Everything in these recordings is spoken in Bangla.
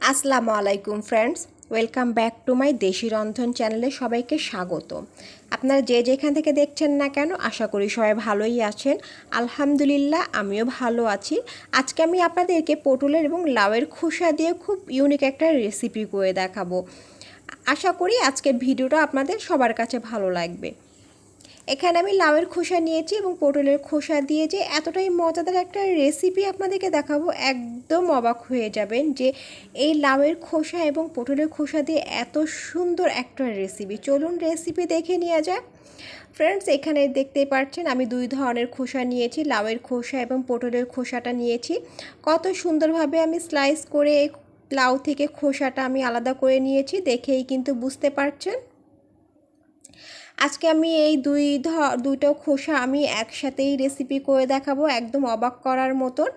আসসালামু আলাইকুম friends welcome back to my দেশি রন্ধন চ্যানেলে সবাইকে স্বাগত। আপনারা যে যেখান থেকে দেখছেন না কেন, আশা করি সবাই ভালোই আছেন। আলহামদুলিল্লাহ, আমিও ভালো আছি। আজকে আমি আপনাদেরকে পটলের এবং লাউয়ের খোসা দিয়ে খুব ইউনিক একটা রেসিপি করে দেখাবো। আশা করি আজকের ভিডিওটা আপনাদের সবার কাছে ভালো লাগবে। এখানে আমি লাউয়ের খোসা নিয়েছি এবং পটলের খোসা দিয়ে যে এতটাই মজাদার একটা রেসিপি আপনাদেরকে দেখাবো, একদম অবাক হয়ে যাবেন যে এই লাউয়ের খোসা এবং পটলের খোসা দিয়ে এত সুন্দর একটা রেসিপি চলুন রেসিপি দেখে নেওয়া যাক। ফ্রেন্ডস এখানে দেখতেই পাচ্ছেন আমি দুই ধরনের খোসা নিয়েছি, লাউয়ের খোসা এবং পটলের খোসাটা নিয়েছি। কত সুন্দরভাবে আমি স্লাইস করে লাউ থেকে খোসাটা আমি আলাদা করে নিয়েছি, দেখেই কিন্তু বুঝতে পারছেন। আজকে আমি এই দুই দুইটা খোসা আমি একসাথেই রেসিপি করে দেখাবো, একদম অবাক করার মতন।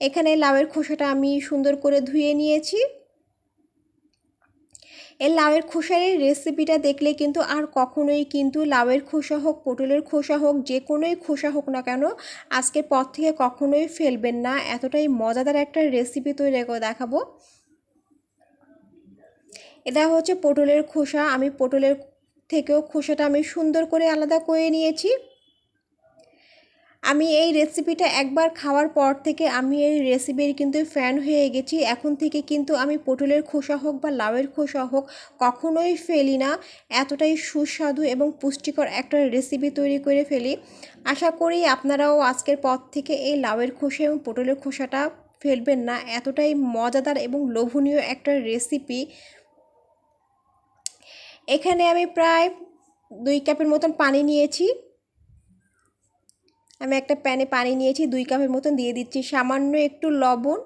এখানে লাউয়ের খোসাটা আমি সুন্দর করে ধুয়ে নিয়েছি। এই লাউয়ের খোসার এই রেসিপিটা দেখলে কিন্তু আর কখনোই কিন্তু লাউয়ের খোসা হোক, পটলের খোসা হোক, যে কোনোই খোসা হোক না কেন, আজকের পর থেকে কখনোই ফেলবেন না। এতটাই মজাদার একটা রেসিপি তৈরি করে দেখাবো। এটা হচ্ছে পটলের খোসা। আমি পটলের থেকেও খোসাটা আমি সুন্দর করে আলাদা করে নিয়েছি। আমি এই রেসিপিটা একবার খাওয়ার পর থেকে আমি এই রেসিপির কিন্তু ফ্যান হয়ে গেছি। এখন থেকে কিন্তু আমি পটলের খোসা হোক বা লাউয়ের খোসা হোক, কখনোই ফেলি না। এতটাই সুস্বাদু এবং পুষ্টিকর একটা রেসিপি তৈরি করে ফেলি। আশা করি আপনারাও আজকের পর থেকে এই লাউয়ের খোসা এবং পটলের খোসাটা ফেলবেন না। এতটাই মজাদার এবং লোভনীয় একটা রেসিপি এখানে আমি প্রায় দুই কাপের মতন পানি নিয়েছি। আমি একটা প্যানে পানি নিয়েছি, দুই কাপের মতন দিয়ে দিচ্ছি। সামান্য একটু লবণ,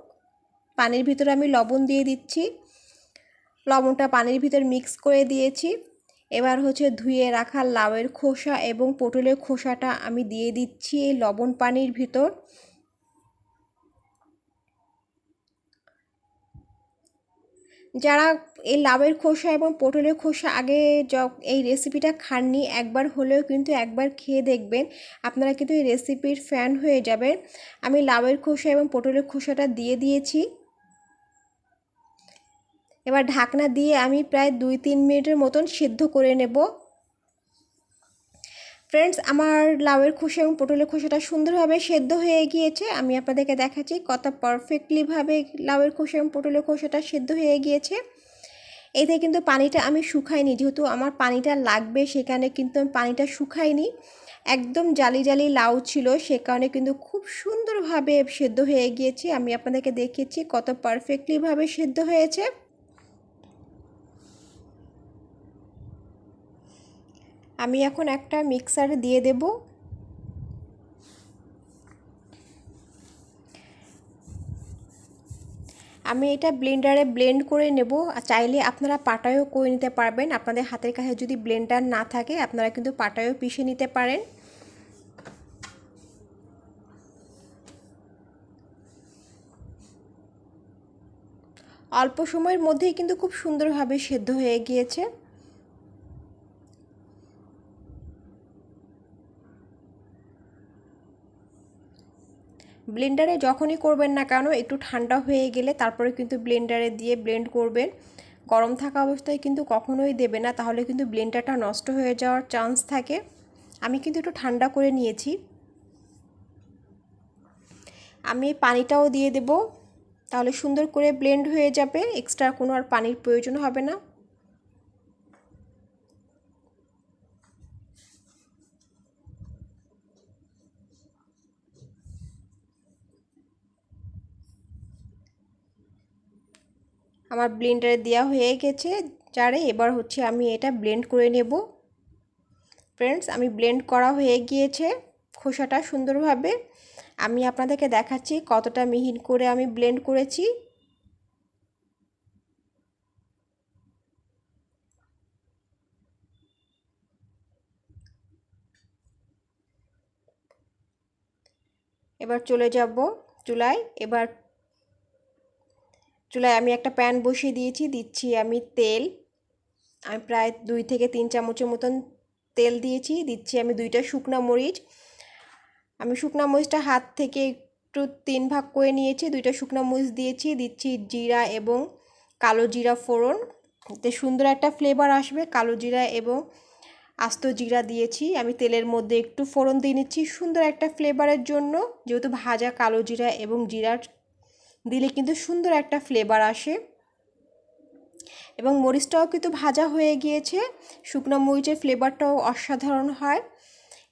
পানির ভিতরে আমি লবণ দিয়ে দিচ্ছি। লবণটা পানির ভিতর মিক্স করে দিয়েছি। এবার হচ্ছে ধুয়ে রাখা লাউয়ের খোসা এবং পটলের খোসাটা আমি দিয়ে দিচ্ছি এই লবণ পানির ভিতর। যারা এই লাভের খোসা এবং পটলের খোসা আগে য এই রেসিপিটা খাননি, একবার হলেও কিন্তু একবার খেয়ে দেখবেন। আপনারা কিন্তু এই রেসিপির ফ্যান হয়ে যাবেন। আমি লাভের খোসা এবং পটলের খোসাটা দিয়ে দিয়েছি। এবার ঢাকনা দিয়ে আমি প্রায় দুই তিন মিনিটের মতন সিদ্ধ করে নেব। ফ্রেন্ডস আমার লাউয়ের খোসা এবং পটলের খোসাটা সুন্দরভাবে সেদ্ধ হয়ে গিয়েছে। আমি আপনাদেরকে দেখাচ্ছি কত পারফেক্টলিভাবে লাউয়ের খোসা এবং পটলের খোসাটা সেদ্ধ হয়ে গিয়েছে। এতে কিন্তু পানিটা আমি শুকাইনি, যেহেতু আমার পানিটা লাগবে, সেখানে কিন্তু আমি পানিটা শুকাইনি। একদম জালি জালি লাউ ছিল, সে কারণে কিন্তু খুব সুন্দরভাবে সেদ্ধ হয়ে গিয়েছে। আমি আপনাদেরকে দেখিয়েছি কত পারফেক্টলিভাবে সেদ্ধ হয়েছে। আমি এখন একটা মিক্সার দিয়ে দেব। আমি এটা ব্লেন্ডারে ব্লেন্ড করে নেব। চাইলে আপনারা পাটায়ও করে নিতে পারবেন। আপনাদের হাতের কাছে যদি ব্লেন্ডার না থাকে, আপনারা কিন্তু পাটায়ও পিষে নিতে পারেন। অল্প সময়ের মধ্যেই কিন্তু খুব সুন্দরভাবে সেদ্ধ হয়ে গিয়েছে। ব্লেন্ডারে যখনই করবেন না কেন, একটু ঠান্ডা হয়ে গেলে তারপরে কিন্তু ব্লেন্ডারে দিয়ে ব্লেন্ড করবেন। গরম থাকা অবস্থায় কিন্তু কখনোই দেবে না, তাহলে কিন্তু ব্লেন্ডারটা নষ্ট হয়ে যাওয়ার চান্স থাকে। আমি কিন্তু একটু ঠান্ডা করে নিয়েছি। আমি পানিটাও দিয়ে দেব, তাহলে সুন্দর করে ব্লেন্ড হয়ে যাবে, এক্সট্রা কোনো আর পানির প্রয়োজন হবে না। আমার ব্লেন্ডারে দেওয়া হয়ে গেছে। যারে এবার হচ্ছে আমি এটা ব্লেন্ড করে নেব। ফ্রেন্ডস আমি ব্লেন্ড করা হয়ে গিয়েছে খোসাটা সুন্দরভাবে। আমি আপনাদেরকে দেখাচ্ছি কতটা মিহিন করে আমি ব্লেন্ড করেছি। এবার চলে যাব চুলায়। এবার চুলায় আমি একটা প্যান বসিয়ে দিয়েছি, দিচ্ছি আমি তেল। আমি প্রায় দুই থেকে তিন চামচের মতন তেল দিয়েছি, দিচ্ছি আমি দুইটা শুকনো মরিচ। আমি শুকনো মরিচটা হাত থেকে একটু তিন ভাগ করে নিয়েছি, দুইটা শুকনো মরিচ দিয়েছি, দিচ্ছি জিরা এবং কালো জিরা ফোড়ন। এতে সুন্দর একটা ফ্লেভার আসবে, কালো জিরা এবং আস্ত জিরা দিয়েছি। আমি তেলের মধ্যে একটু ফোড়ন দিয়ে নিচ্ছি, সুন্দর একটা ফ্লেভারের জন্য। যেহেতু ভাজা কালো জিরা এবং জিরার দিলে কিন্তু সুন্দর একটা ফ্লেভার আসে। এবং মরিচটাও কিন্তু ভাজা হয়ে গিয়েছে, শুকনো মরিচের ফ্লেভারটাও অসাধারণ হয়।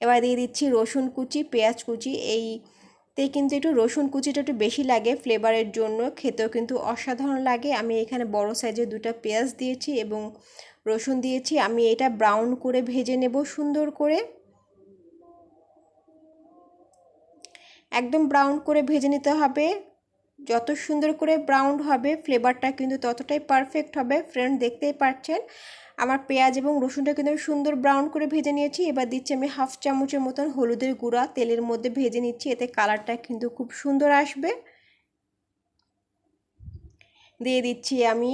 এবার দিয়ে দিচ্ছি রসুন কুচি, পেঁয়াজ কুচি, এইতে কিন্তু একটু রসুন কুচিটা একটু বেশি লাগে ফ্লেভারের জন্য, খেতেও কিন্তু অসাধারণ লাগে। আমি এখানে বড় সাইজের দুটা পেঁয়াজ দিয়েছি এবং রসুন দিয়েছি, আমি এটা ব্রাউন করে ভেজে নেব সুন্দর করে। একদম ব্রাউন করে ভেজে নিতে হবে। যত সুন্দর করে ব্রাউন হবে ফ্লেভারটা কিন্তু ততটাই পারফেক্ট হবে। ফ্রেন্ড দেখতেই পাচ্ছেন আমার পেঁয়াজ এবং রসুনটা কিন্তু আমি সুন্দর ব্রাউন করে ভেজে নিয়েছি। এবার দিচ্ছি আমি হাফ চামচের মতন হলুদের গুঁড়া। তেলের মধ্যে ভেজে নিচ্ছি, এতে কালারটা কিন্তু খুব সুন্দর আসবে। দিয়ে দিচ্ছি আমি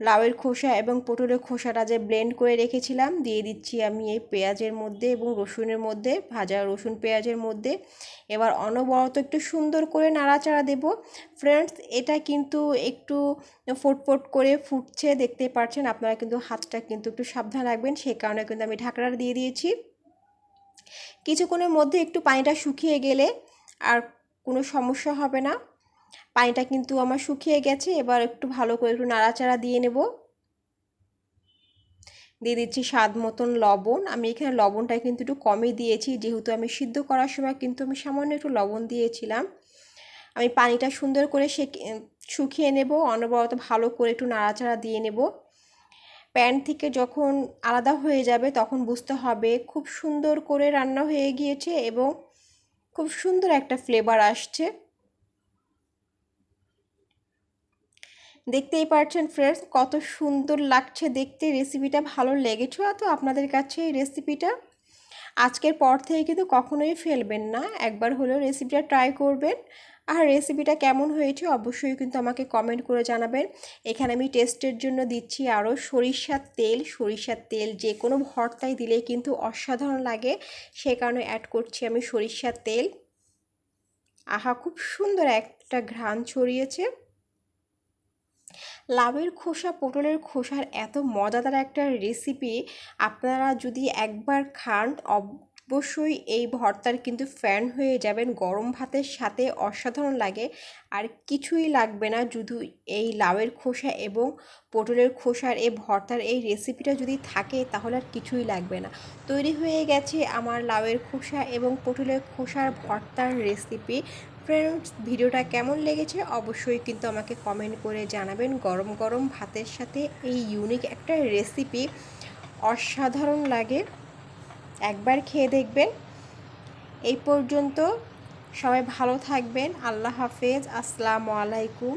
লাউয়ের খোসা এবং পটলের খোসাটা যে ব্লেন্ড করে রেখেছিলাম, দিয়ে দিচ্ছি আমি এই পেঁয়াজের মধ্যে এবং রসুনের মধ্যে, ভাজা রসুন পেঁয়াজের মধ্যে। এবার অনবরত একটু সুন্দর করে নাড়াচাড়া দেব। ফ্রেন্ডস এটা কিন্তু একটু ফোটফোট করে ফুটছে, দেখতে পাচ্ছেন আপনারা কিন্তু হাতটা কিন্তু একটু সাবধান রাখবেন সেই কারণে কিন্তু আমি ঢাকনাটা দিয়ে দিয়েছি। কিছুক্ষণের মধ্যে একটু পানিটা শুকিয়ে গেলে আর কোনো সমস্যা হবে না। পানিটা কিন্তু আমার শুকিয়ে গেছে, এবার একটু ভালো করে একটু নাড়াচাড়া দিয়ে নেব। দিয়ে দিচ্ছি স্বাদ মতন লবণ। আমি এখানে লবণটা কিন্তু একটু কমই দিয়েছি, যেহেতু আমি সিদ্ধ করার সময় কিন্তু আমি সামান্য একটু লবণ দিয়েছিলাম। আমি পানিটা সুন্দর করে সে শুকিয়ে নেব, অনবরত ভালো করে একটু নাড়াচাড়া দিয়ে নেব। প্যান থেকে যখন আলাদা হয়ে যাবে তখন বুঝতে হবে খুব সুন্দর করে রান্না হয়ে গিয়েছে এবং খুব সুন্দর একটা ফ্লেভার আসছে। দেখতেই পারছেন ফ্রেন্ডস কত সুন্দর লাগছে দেখতে। রেসিপিটা ভালো লেগেছে তো আপনাদের কাছে এই রেসিপিটা আজকের পর থেকে কিন্তু কখনোই ফেলবেন না। একবার হলেও রেসিপিটা ট্রাই করবেন। আর রেসিপিটা কেমন হয়েছে অবশ্যই কিন্তু আমাকে কমেন্ট করে জানাবেন। এখানে আমি টেস্টের জন্য দিচ্ছি আরও সরিষার তেল। সরিষার তেল যে কোনো ভর্তায় দিলে কিন্তু অসাধারণ লাগে। সে কারণে অ্যাড করছি আমি সরিষার তেল। আহা, খুব সুন্দর একটা ঘ্রাণ ছড়িয়েছে। লাউয়ের খোসা, পটলের খোসার এত মজাদার একটা রেসিপি আপনারা যদি একবার খান, অবশ্যই এই ভর্তার কিন্তু ফ্যান হয়ে যাবেন। গরম ভাতের সাথে অসাধারণ লাগে। আর কিছুই লাগবে না, শুধু এই লাউয়ের খোসা এবং পটলের খোসার এই ভর্তার এই রেসিপিটা যদি থাকে, তাহলে আর কিছুই লাগবে না। তৈরি হয়ে গেছে আমার লাউয়ের খোসা এবং পটলের খোসার ভর্তার রেসিপি ফ্রেন্ডস ভিডিওটা কেমন লেগেছে অবশ্যই কিন্তু আমাকে কমেন্ট করে জানাবেন। গরম গরম ভাতের সাথে এই ইউনিক একটা রেসিপি অসাধারণ লাগে। একবার খেয়ে দেখবেন। এই পর্যন্ত সবাই ভালো থাকবেন। আল্লাহ হাফেজ। আসসালামু আলাইকুম।